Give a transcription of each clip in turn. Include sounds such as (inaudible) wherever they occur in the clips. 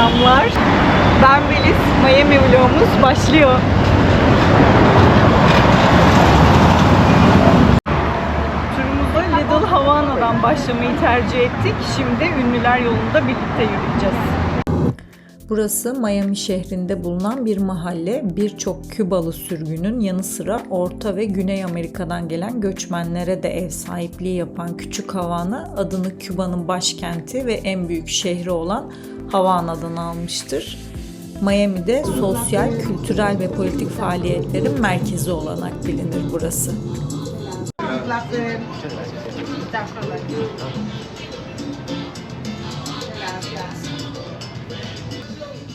selamlar. Ben Melis, Miami vlogumuz başlıyor. Turumuza Little Havana'dan başlamayı tercih ettik. Şimdi Ünlüler Yolu'nda birlikte yürüyeceğiz. Burası Miami şehrinde bulunan bir mahalle. Birçok Kübalı sürgünün yanı sıra Orta ve Güney Amerika'dan gelen göçmenlere de ev sahipliği yapan Küçük Havana adını Küba'nın başkenti ve en büyük şehri olan Havana'dan almıştır. Miami'de sosyal, kültürel ve politik faaliyetlerin merkezi olarak bilinir burası.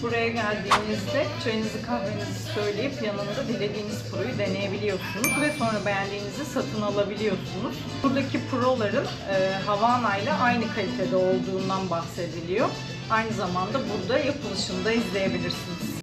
Buraya geldiğinizde çayınızı kahvenizi söyleyip yanında dilediğiniz proyu deneyebiliyorsunuz ve sonra beğendiğinizi satın alabiliyorsunuz. Buradaki proların e, Havana ile aynı kalitede olduğundan bahsediliyor. Aynı zamanda burada yapılışını da izleyebilirsiniz.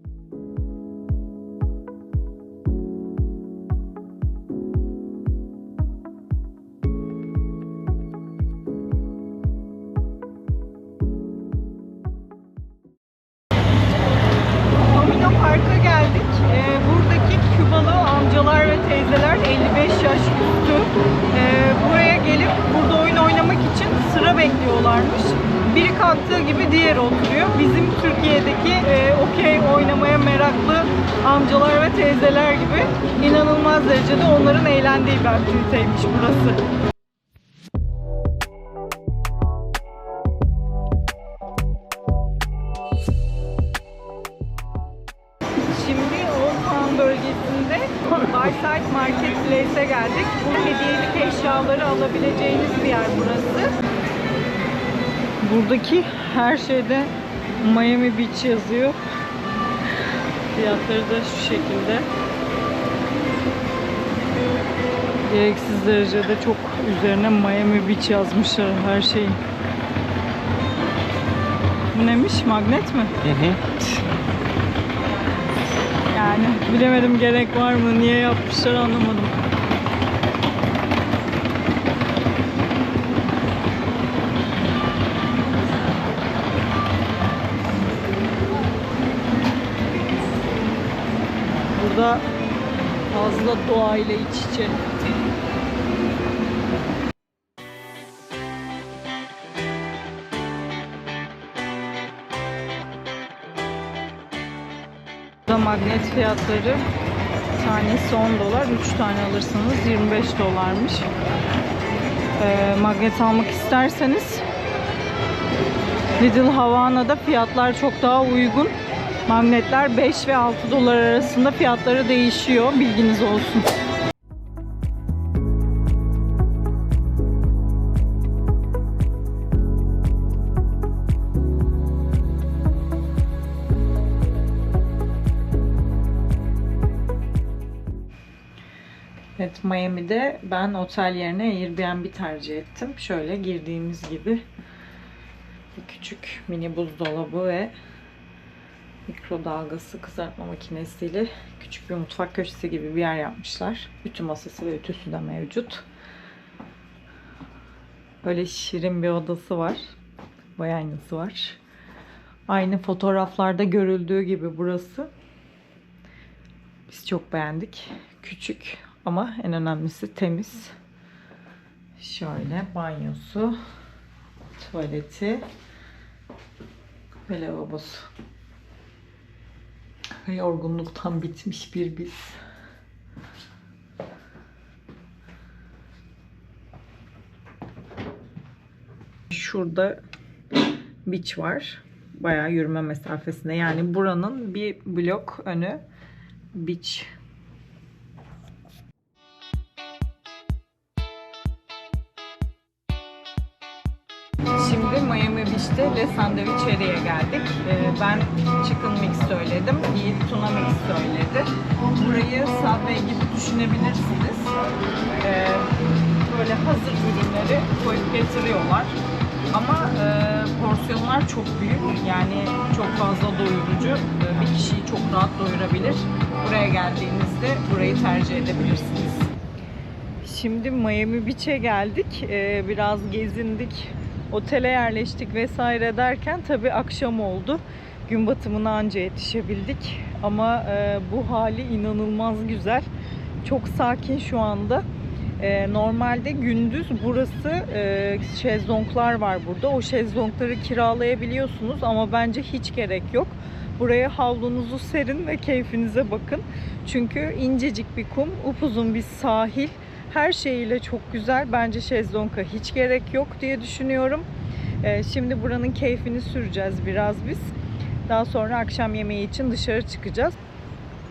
Eşyaları alabileceğiniz bir yer burası. Buradaki her şeyde Miami Beach yazıyor. Fiyatları da şu şekilde. Gereksiz derecede çok üzerine Miami Beach yazmışlar her şeyin. Bu neymiş? Magnet mi? Yani bilemedim gerek var mı, niye yapmışlar anlamadım. Doğayla iç içe. Burada magnet fiyatları tanesi 10 dolar, 3 tane alırsanız 25 dolarmış. Ee, magnet almak isterseniz Little Havana'da fiyatlar çok daha uygun. Magnetler 5 ve 6 dolar arasında fiyatları değişiyor. Bilginiz olsun. Evet Miami'de ben otel yerine Airbnb tercih ettim. Şöyle girdiğimiz gibi bir küçük mini buzdolabı ve mikrodalgası kızartma makinesiyle küçük bir mutfak köşesi gibi bir yer yapmışlar. Ütü masası ve ütüsü de mevcut. Böyle şirin bir odası var. Boy aynası var. Aynı fotoğraflarda görüldüğü gibi burası. Biz çok beğendik. Küçük ama en önemlisi temiz. Şöyle banyosu, tuvaleti ve lavabosu. (laughs) Yorgunluktan bitmiş bir biz. Şurada beach var. Bayağı yürüme mesafesinde. Yani buranın bir blok önü beach Şimdi Miami Beach'te Le Sandwicheria'ya geldik. Ee, ben chicken mix söyledim. Yiğit tuna mix söyledi. Burayı Subway gibi düşünebilirsiniz. Ee, böyle hazır ürünleri koyup getiriyorlar. Ama e, porsiyonlar çok büyük. Yani çok fazla doyurucu. Ee, bir kişiyi çok rahat doyurabilir. Buraya geldiğinizde burayı tercih edebilirsiniz. Şimdi Miami Beach'e geldik. Ee, biraz gezindik. Otele yerleştik vesaire derken tabii akşam oldu. Gün batımına anca yetişebildik. Ama e, bu hali inanılmaz güzel. Çok sakin şu anda. E, normalde gündüz burası e, şezlonglar var burada. O şezlongları kiralayabiliyorsunuz ama bence hiç gerek yok. Buraya havlunuzu serin ve keyfinize bakın. Çünkü incecik bir kum, upuzun bir sahil. Her şeyiyle çok güzel. Bence şezlonga hiç gerek yok diye düşünüyorum. Ee, şimdi buranın keyfini süreceğiz biraz biz. Daha sonra akşam yemeği için dışarı çıkacağız.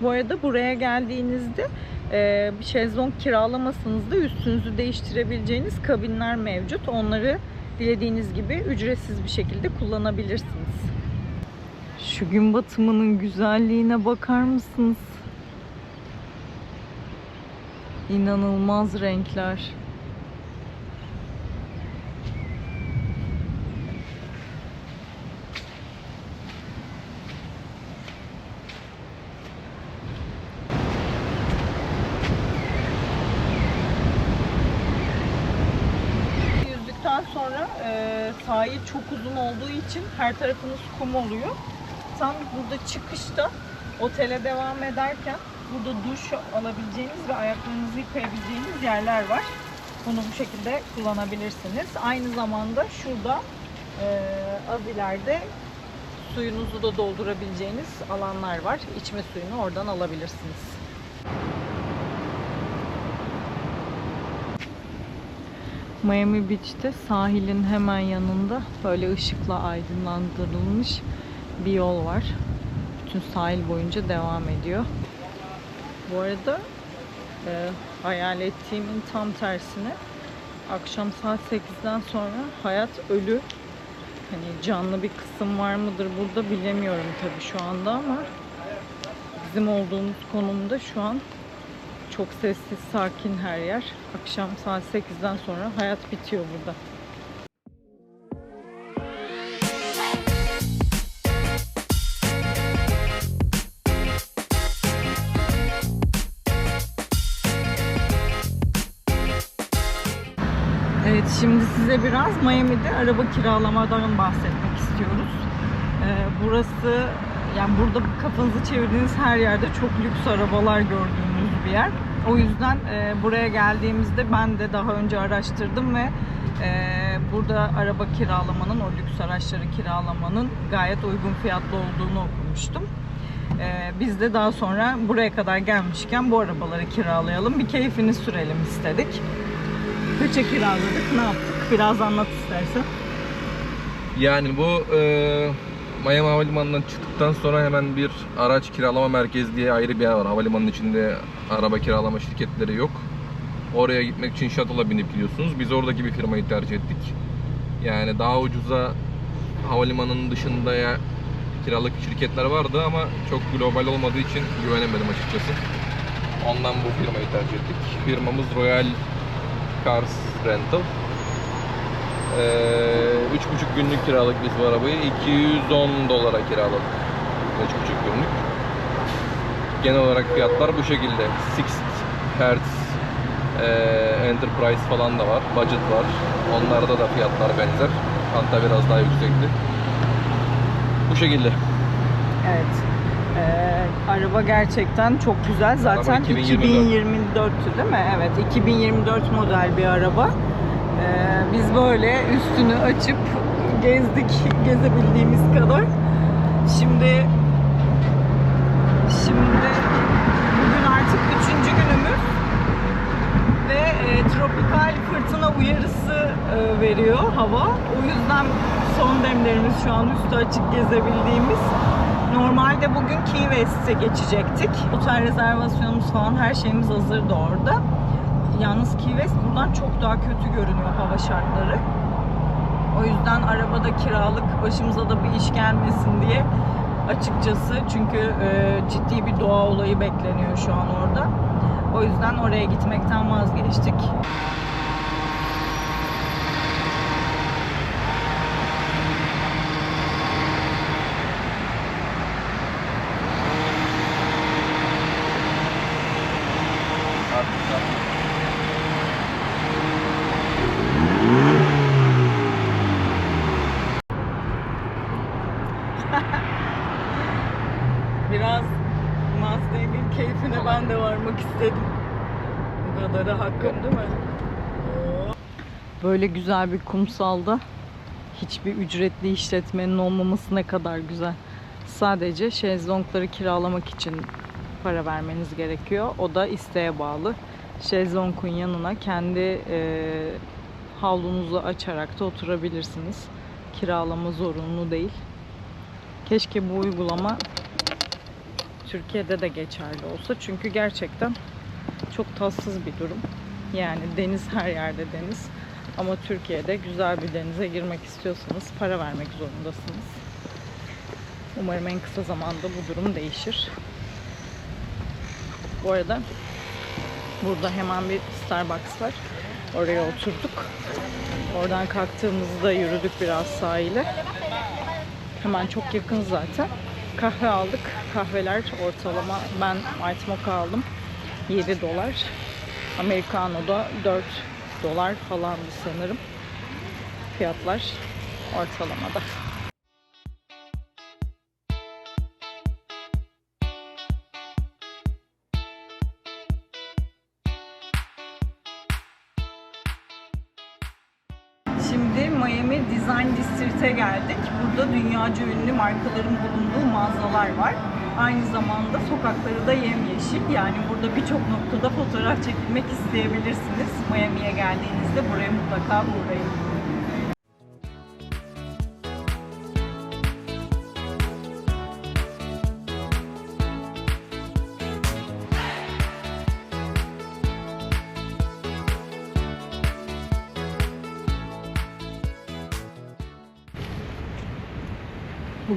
Bu arada buraya geldiğinizde e, şezlong kiralamasanız da üstünüzü değiştirebileceğiniz kabinler mevcut. Onları dilediğiniz gibi ücretsiz bir şekilde kullanabilirsiniz. Şu gün batımının güzelliğine bakar mısınız? İnanılmaz renkler. Sonra e, sahil çok uzun olduğu için her tarafınız kum oluyor. Tam burada çıkışta otele devam ederken burada duş alabileceğiniz ve ayaklarınızı yıkayabileceğiniz yerler var. Bunu bu şekilde kullanabilirsiniz. Aynı zamanda şurada e, az ileride suyunuzu da doldurabileceğiniz alanlar var. İçme suyunu oradan alabilirsiniz. Miami Beach'te sahilin hemen yanında böyle ışıkla aydınlandırılmış bir yol var. Bütün sahil boyunca devam ediyor. Bu arada e, hayal ettiğimin tam tersine akşam saat 8'den sonra hayat ölü. Hani canlı bir kısım var mıdır burada bilemiyorum tabii şu anda ama bizim olduğumuz konumda şu an çok sessiz, sakin her yer. Akşam saat 8'den sonra hayat bitiyor burada. Size biraz Miami'de araba kiralamadan bahsetmek istiyoruz. Ee, burası yani burada kafanızı çevirdiğiniz her yerde çok lüks arabalar gördüğünüz bir yer. O yüzden e, buraya geldiğimizde ben de daha önce araştırdım ve e, burada araba kiralamanın, o lüks araçları kiralamanın gayet uygun fiyatlı olduğunu okumuştum. E, biz de daha sonra buraya kadar gelmişken bu arabaları kiralayalım, bir keyfini sürelim istedik. Kaça kiraladık, ne yaptık? Biraz anlat istersen. Yani bu e, Miami Havalimanı'ndan çıktıktan sonra hemen bir araç kiralama merkezi diye ayrı bir yer var. Havalimanının içinde araba kiralama şirketleri yok. Oraya gitmek için shuttle'a binip gidiyorsunuz. Biz oradaki bir firmayı tercih ettik. Yani daha ucuza havalimanının dışında ya kiralık şirketler vardı ama çok global olmadığı için güvenemedim açıkçası. Ondan bu firmayı tercih ettik. Firmamız Royal Cars Rental. Ee, üç buçuk günlük kiralık biz bu arabayı 210 dolara kiraladık. Üç buçuk günlük. Genel olarak fiyatlar bu şekilde. Sixth Hertz ee, Enterprise falan da var. Budget var. Onlarda da fiyatlar benzer. Hatta biraz daha yüksekti. Bu şekilde. Evet. Ee, araba gerçekten çok güzel. Zaten Araba 2024. 2024'tü değil mi? Evet, 2024 model bir araba. Ee, biz böyle üstünü açıp gezdik, (laughs) gezebildiğimiz kadar. Şimdi şimdi bugün artık üçüncü günümüz ve e, tropikal fırtına uyarısı e, veriyor hava. O yüzden son demlerimiz şu an üstü açık gezebildiğimiz. Normalde bugün Key West'e geçecektik. Otel rezervasyonumuz falan her şeyimiz hazırdı orada. Yalnız Key West buradan çok daha kötü görünüyor hava şartları. O yüzden arabada kiralık başımıza da bir iş gelmesin diye açıkçası çünkü e, ciddi bir doğa olayı bekleniyor şu an orada. O yüzden oraya gitmekten vazgeçtik. Varmak istedim. Bu kadarı hakkım değil mi? Böyle güzel bir kumsalda hiçbir ücretli işletmenin olmaması ne kadar güzel. Sadece şezlongları kiralamak için para vermeniz gerekiyor. O da isteğe bağlı. Şezlongun yanına kendi e, havlunuzu açarak da oturabilirsiniz. Kiralama zorunlu değil. Keşke bu uygulama Türkiye'de de geçerli olsa. Çünkü gerçekten çok tatsız bir durum. Yani deniz her yerde deniz. Ama Türkiye'de güzel bir denize girmek istiyorsanız para vermek zorundasınız. Umarım en kısa zamanda bu durum değişir. Bu arada burada hemen bir Starbucks var. Oraya oturduk. Oradan kalktığımızda yürüdük biraz sahile. Hemen çok yakın zaten. Kahve aldık. Kahveler ortalama ben White Mocha aldım. 7 dolar. Americano da 4 dolar falandı sanırım. Fiyatlar ortalamada. Şimdi Miami Design District'e geldik. Burada dünyaca ünlü markaların bulunduğu mağazalar var. Aynı zamanda sokakları da yemyeşil. Yani burada birçok noktada fotoğraf çekilmek isteyebilirsiniz. Miami'ye geldiğinizde buraya mutlaka uğrayın.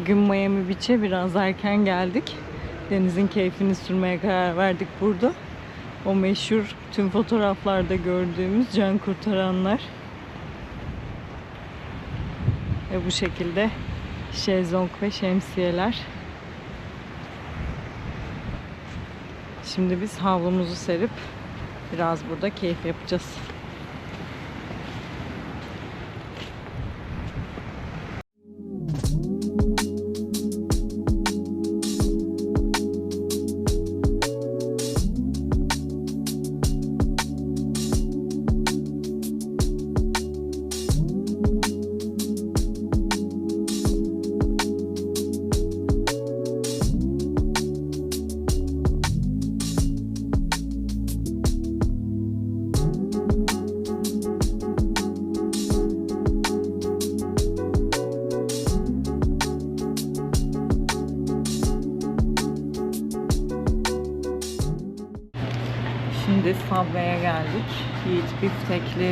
Bugün Miami Beach'e biraz erken geldik. Denizin keyfini sürmeye karar verdik burada. O meşhur tüm fotoğraflarda gördüğümüz can kurtaranlar. Ve bu şekilde şezlong ve şemsiyeler. Şimdi biz havlumuzu serip biraz burada keyif yapacağız.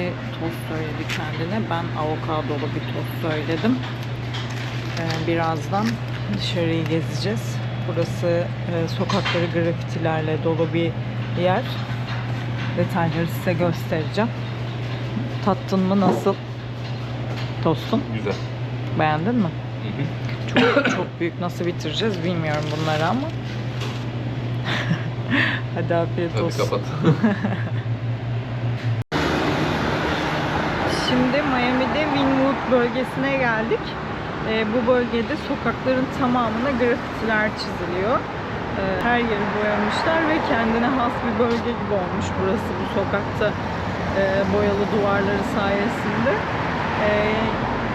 Biftekli tost söyledi kendine. Ben avokadolu bir tost söyledim. Ee, birazdan dışarıyı gezeceğiz. Burası e, sokakları grafitilerle dolu bir yer. Detayları size göstereceğim. Tattın mı nasıl? Tostun. Güzel. Beğendin mi? Hı hı. Çok çok büyük nasıl bitireceğiz bilmiyorum bunları ama. (laughs) Hadi afiyet Hadi olsun. kapat. (laughs) Şimdi Miami'de Wynwood bölgesine geldik. Ee, bu bölgede sokakların tamamına grafitiler çiziliyor. Ee, her yeri boyamışlar ve kendine has bir bölge gibi olmuş burası bu sokakta e, boyalı duvarları sayesinde. Ee,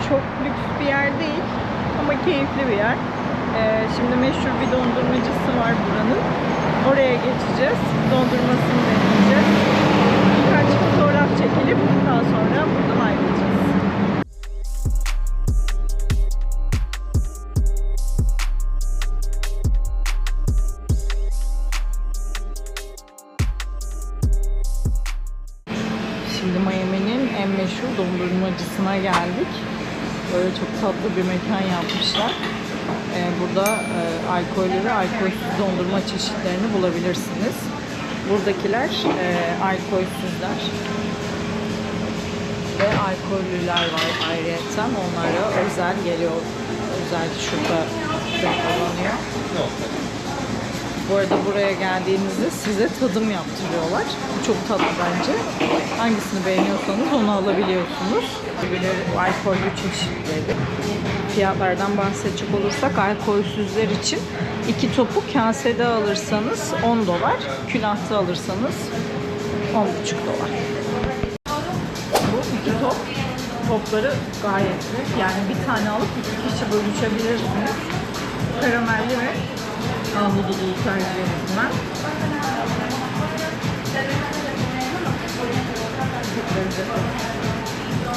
çok lüks bir yer değil ama keyifli bir yer. Ee, şimdi meşhur bir dondurmacısı var buranın. Oraya geçeceğiz. Dondurmasını deneyeceğiz. Çekilip daha sonra buradan ayrılacağız. Şimdi Miami'nin en meşhur dondurmacısına geldik. Böyle çok tatlı bir mekan yapmışlar. Ee, burada e, alkollü ve alkolsüz dondurma çeşitlerini bulabilirsiniz. Buradakiler e, alkolsüzler ve alkollüler var ayrıyeten. Onlara özel geliyor. Özel şurada depolanıyor. Bu arada buraya geldiğinizde size tadım yaptırıyorlar. Bu çok tatlı bence. Hangisini beğeniyorsanız onu alabiliyorsunuz. Birbirleri alkollü çeşitleri. fiyatlardan bahsedecek olursak alkolsüzler için iki topu kasede alırsanız 10 dolar, külahta alırsanız 10,5 dolar. Topları gayet büyük. Yani bir tane alıp iki kişi bölüşebilirsiniz. Karamelli ve ahududulu tercih ettim ben.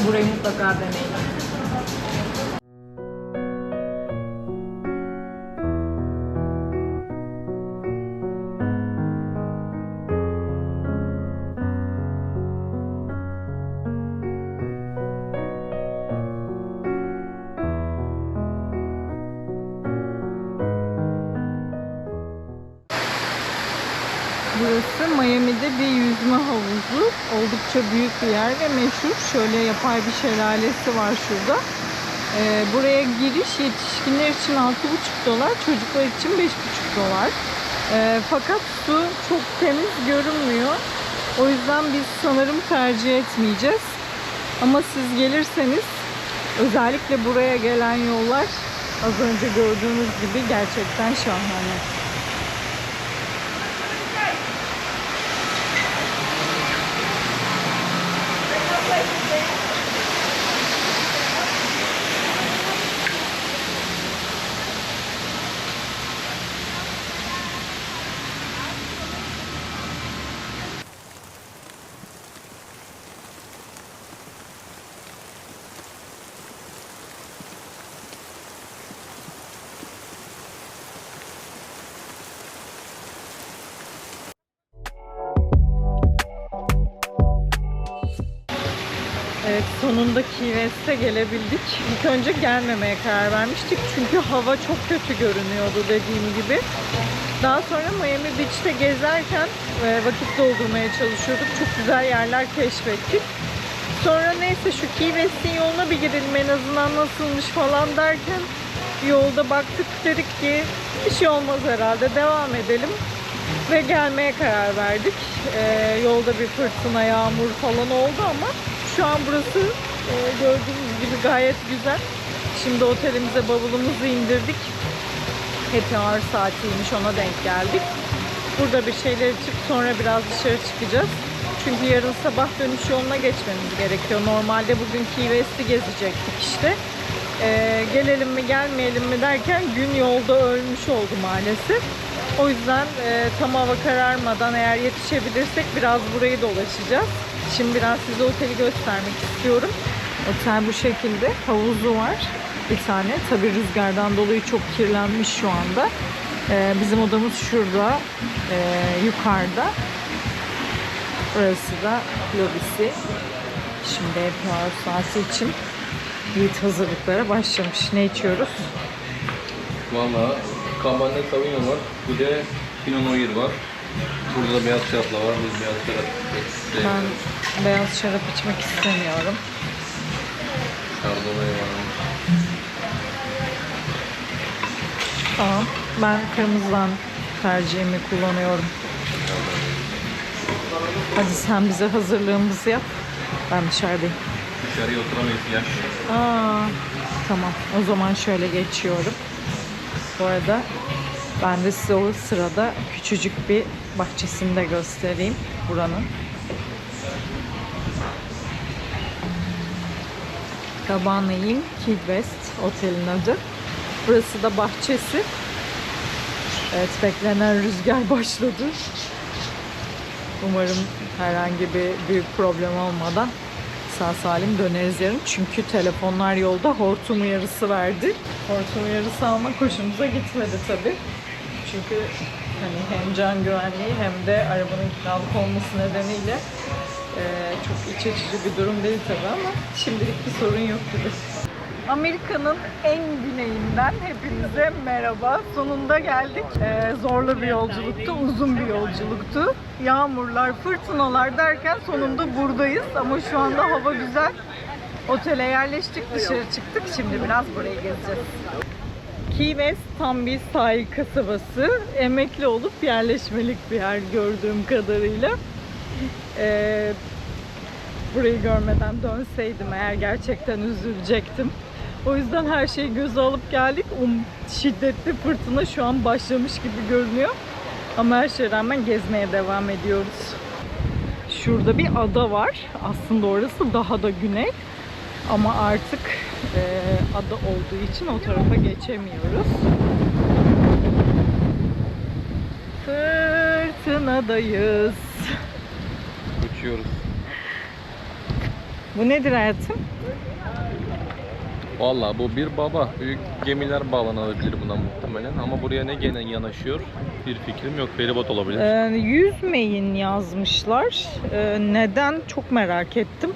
Burayı mutlaka deneyin. Oldukça büyük bir yer ve meşhur. Şöyle yapay bir şelalesi var şurada. Ee, buraya giriş yetişkinler için 6,5 dolar, çocuklar için 5,5 dolar. Ee, fakat su çok temiz görünmüyor. O yüzden biz sanırım tercih etmeyeceğiz. Ama siz gelirseniz özellikle buraya gelen yollar az önce gördüğünüz gibi gerçekten şahane. Sonunda Key West'e gelebildik. İlk önce gelmemeye karar vermiştik çünkü hava çok kötü görünüyordu dediğim gibi. Daha sonra Miami Beach'te gezerken e, vakit doldurmaya çalışıyorduk. Çok güzel yerler keşfettik. Sonra neyse şu Key West'in yoluna bir girelim en azından nasılmış falan derken yolda baktık dedik ki bir şey olmaz herhalde devam edelim ve gelmeye karar verdik. Ee, yolda bir fırtına, yağmur falan oldu ama şu an burası e, gördüğünüz gibi gayet güzel. Şimdi otelimize bavulumuzu indirdik. Happy hour saatiymiş ona denk geldik. Burada bir şeyler içip sonra biraz dışarı çıkacağız. Çünkü yarın sabah dönüş yoluna geçmemiz gerekiyor. Normalde bugün Key West'i gezecektik işte. Ee, gelelim mi gelmeyelim mi derken gün yolda ölmüş oldu maalesef. O yüzden e, tam hava kararmadan eğer yetişebilirsek biraz burayı dolaşacağız. Şimdi biraz size oteli göstermek istiyorum. Otel bu şekilde. Havuzu var bir tane. Tabi rüzgardan dolayı çok kirlenmiş şu anda. Ee, bizim odamız şurada. e, yukarıda. Burası da lobisi. Şimdi hour saati için Yiğit hazırlıklara başlamış. Ne içiyoruz? Valla Cabernet Sauvignon var. Bir de Pinot Noir var. Burada da beyaz şarapla var. Biz beyaz şarap Ben beyaz şarap içmek istemiyorum. Chardonnay var. Tamam. Ben kırmızıdan tercihimi kullanıyorum. Hadi sen bize hazırlığımızı yap. Ben dışarıdayım. Dışarıya oturamayız yaş. Aa, tamam. O zaman şöyle geçiyorum. Bu arada ben de size o sırada küçücük bir bahçesini de göstereyim buranın. Cabana Inn West otelin adı. Burası da bahçesi. Evet beklenen rüzgar (laughs) başladı. Umarım herhangi bir büyük problem olmadan sağ salim döneriz yarın. Çünkü telefonlar yolda hortum uyarısı verdi. Hortum uyarısı almak hoşumuza gitmedi tabii. Çünkü hani hem can güvenliği hem de arabanın kiralık olması nedeniyle e, çok iç açıcı bir durum değil tabii ama şimdilik bir sorun yok gibi. Amerika'nın en güneyinden hepinize merhaba. Sonunda geldik. Ee, zorlu bir yolculuktu, uzun bir yolculuktu. Yağmurlar, fırtınalar derken sonunda buradayız. Ama şu anda hava güzel. Otele yerleştik, dışarı çıktık. Şimdi biraz burayı gezeceğiz. West tam bir sahil kasabası. Emekli olup yerleşmelik bir yer gördüğüm kadarıyla. Ee, burayı görmeden dönseydim eğer gerçekten üzülecektim. O yüzden her şeyi göze alıp geldik. Um, şiddetli fırtına şu an başlamış gibi görünüyor. Ama her şeye rağmen gezmeye devam ediyoruz. Şurada bir ada var. Aslında orası daha da güney. Ama artık e, ada olduğu için o tarafa geçemiyoruz. Fırtınadayız. Uçuyoruz. Bu nedir hayatım? Valla bu bir baba. Büyük gemiler bağlanabilir buna muhtemelen. Ama buraya ne gene yanaşıyor bir fikrim yok. Feribot olabilir. Ee, yüzmeyin yazmışlar. Ee, neden çok merak ettim.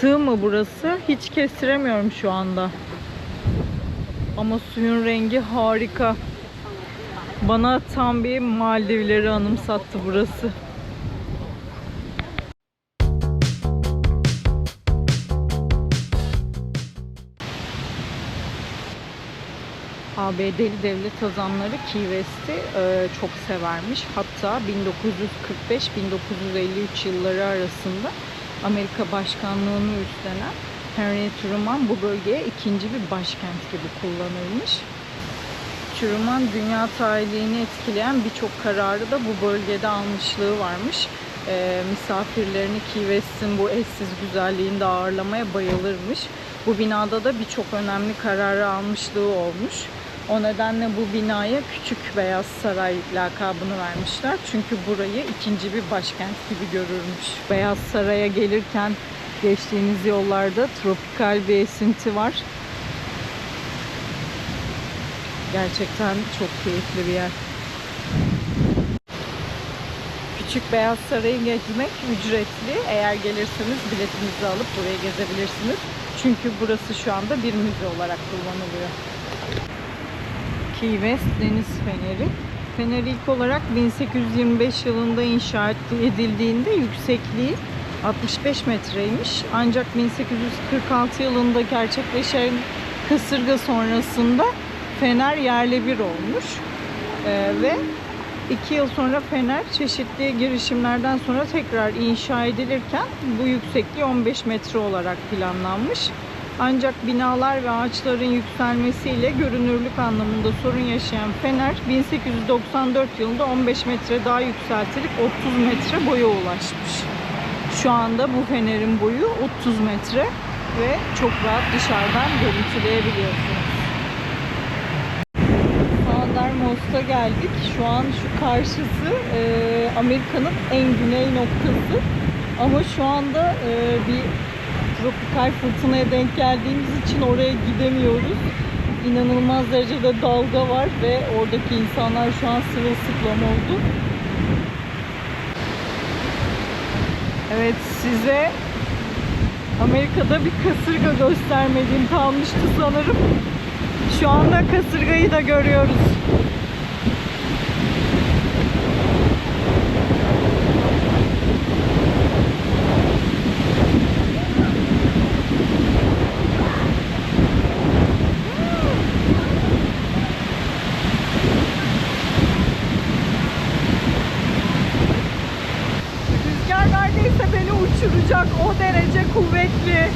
Sığ mı burası? Hiç kestiremiyorum şu anda. Ama suyun rengi harika. Bana tam bir Maldivleri anımsattı burası. ABD'li devlet adamları Key West'i e, çok severmiş. Hatta 1945-1953 yılları arasında Amerika başkanlığını üstlenen Henry Truman bu bölgeye ikinci bir başkent gibi kullanılmış. Truman dünya tarihini etkileyen birçok kararı da bu bölgede almışlığı varmış. E, misafirlerini Key West'in bu eşsiz güzelliğinde ağırlamaya bayılırmış. Bu binada da birçok önemli kararı almışlığı olmuş. O nedenle bu binaya Küçük Beyaz Saray lakabını vermişler. Çünkü burayı ikinci bir başkent gibi görürmüş. Beyaz Saray'a gelirken geçtiğiniz yollarda tropikal bir esinti var. Gerçekten çok keyifli bir yer. Küçük Beyaz Saray'ı gezmek ücretli. Eğer gelirseniz biletinizi alıp buraya gezebilirsiniz. Çünkü burası şu anda bir müze olarak kullanılıyor. Key West Deniz Feneri. Fener ilk olarak 1825 yılında inşa edildiğinde yüksekliği 65 metreymiş. Ancak 1846 yılında gerçekleşen kasırga sonrasında Fener yerle bir olmuş. Ee, ve iki yıl sonra Fener çeşitli girişimlerden sonra tekrar inşa edilirken bu yüksekliği 15 metre olarak planlanmış. Ancak binalar ve ağaçların yükselmesiyle görünürlük anlamında sorun yaşayan Fener 1894 yılında 15 metre daha yükseltilip 30 metre boya ulaşmış. Şu anda bu fenerin boyu 30 metre ve çok rahat dışarıdan görüntüleyebiliyorsunuz. Southernmost'a geldik. Şu an şu karşısı e, Amerika'nın en güney noktası. Ama şu anda e, bir tropikal fırtınaya denk geldiğimiz için oraya gidemiyoruz. İnanılmaz derecede dalga var ve oradaki insanlar şu an sırılsıklam oldu. Evet size Amerika'da bir kasırga göstermediğim kalmıştı sanırım. Şu anda kasırgayı da görüyoruz. Rüzgar neredeyse beni uçuracak. O derece kuvvetli.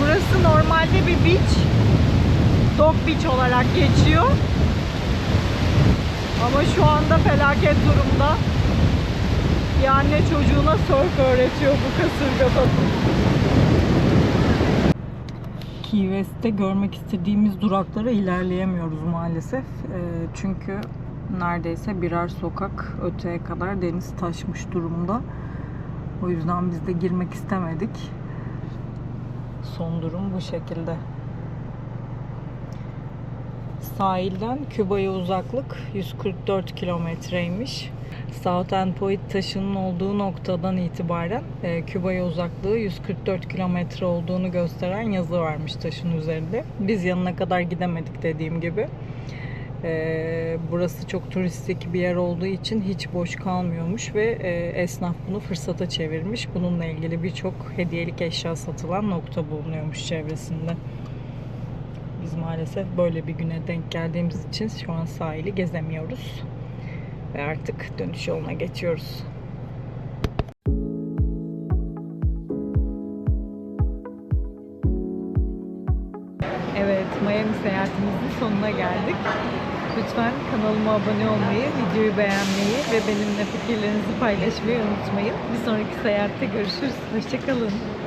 Burası normalde bir beach. Dog Beach olarak geçiyor. Ama şu anda felaket durumda. Bir anne çocuğuna surf öğretiyor bu kasırgada. Key West'te görmek istediğimiz duraklara ilerleyemiyoruz maalesef. Ee, çünkü neredeyse birer sokak öteye kadar deniz taşmış durumda. O yüzden biz de girmek istemedik. Son durum bu şekilde. Sahilden Küba'ya uzaklık 144 kilometreymiş. South End Point taşının olduğu noktadan itibaren e, Küba'ya uzaklığı 144 kilometre olduğunu gösteren yazı varmış taşın üzerinde. Biz yanına kadar gidemedik dediğim gibi. E, burası çok turistik bir yer olduğu için hiç boş kalmıyormuş ve e, esnaf bunu fırsata çevirmiş. Bununla ilgili birçok hediyelik eşya satılan nokta bulunuyormuş çevresinde. Biz maalesef böyle bir güne denk geldiğimiz için şu an sahili gezemiyoruz. Ve artık dönüş yoluna geçiyoruz. Evet, Miami seyahatimizin sonuna geldik. Lütfen kanalıma abone olmayı, videoyu beğenmeyi ve benimle fikirlerinizi paylaşmayı unutmayın. Bir sonraki seyahatte görüşürüz. Hoşçakalın.